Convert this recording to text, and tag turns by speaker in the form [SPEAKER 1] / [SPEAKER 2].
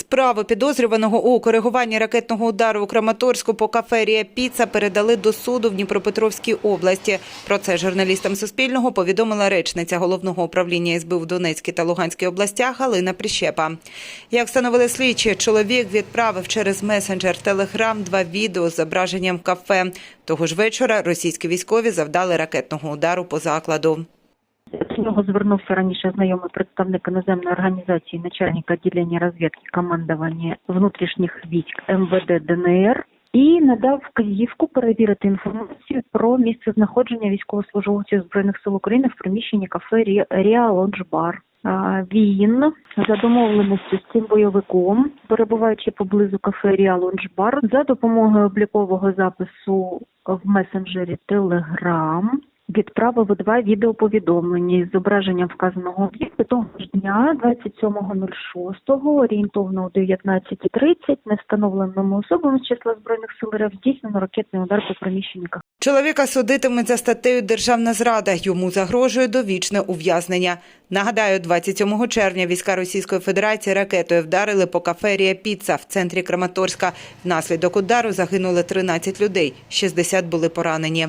[SPEAKER 1] Справу підозрюваного у коригуванні ракетного удару у Краматорську по кафе «Рія Піца передали до суду в Дніпропетровській області. Про це журналістам Суспільного повідомила речниця головного управління СБУ в Донецькій та Луганській областях Галина Прищепа. Як встановили слідчі, чоловік відправив через месенджер Телеграм два відео з зображенням кафе. Того ж вечора російські військові завдали ракетного удару по закладу.
[SPEAKER 2] До нього звернувся раніше знайомий представник іноземної організації, начальник відділення розвідки командування внутрішніх військ МВД ДНР і надав вказівку перевірити інформацію про місце знаходження військовослужбовців збройних сил України в приміщенні кафе «Рі- Ріа Лонж Бар. Він за домовленістю з цим бойовиком, перебуваючи поблизу кафе Ріа Лонж Бар, за допомогою облікового запису в месенджері Telegram відправив два відеоповідомлення із зображенням вказаного об'єкту того ж дня, 27.06, орієнтовно о 19.30, невстановленими особами з числа Збройних сил РФ здійснено ракетний удар по приміщенню кафе.
[SPEAKER 1] Чоловіка судитимуть за статтею Державна зрада. Йому загрожує довічне ув'язнення. Нагадаю, 27 червня війська Російської Федерації ракетою вдарили по кафе «Рія Піца» в центрі Краматорська. Внаслідок удару загинули 13 людей, 60 були поранені.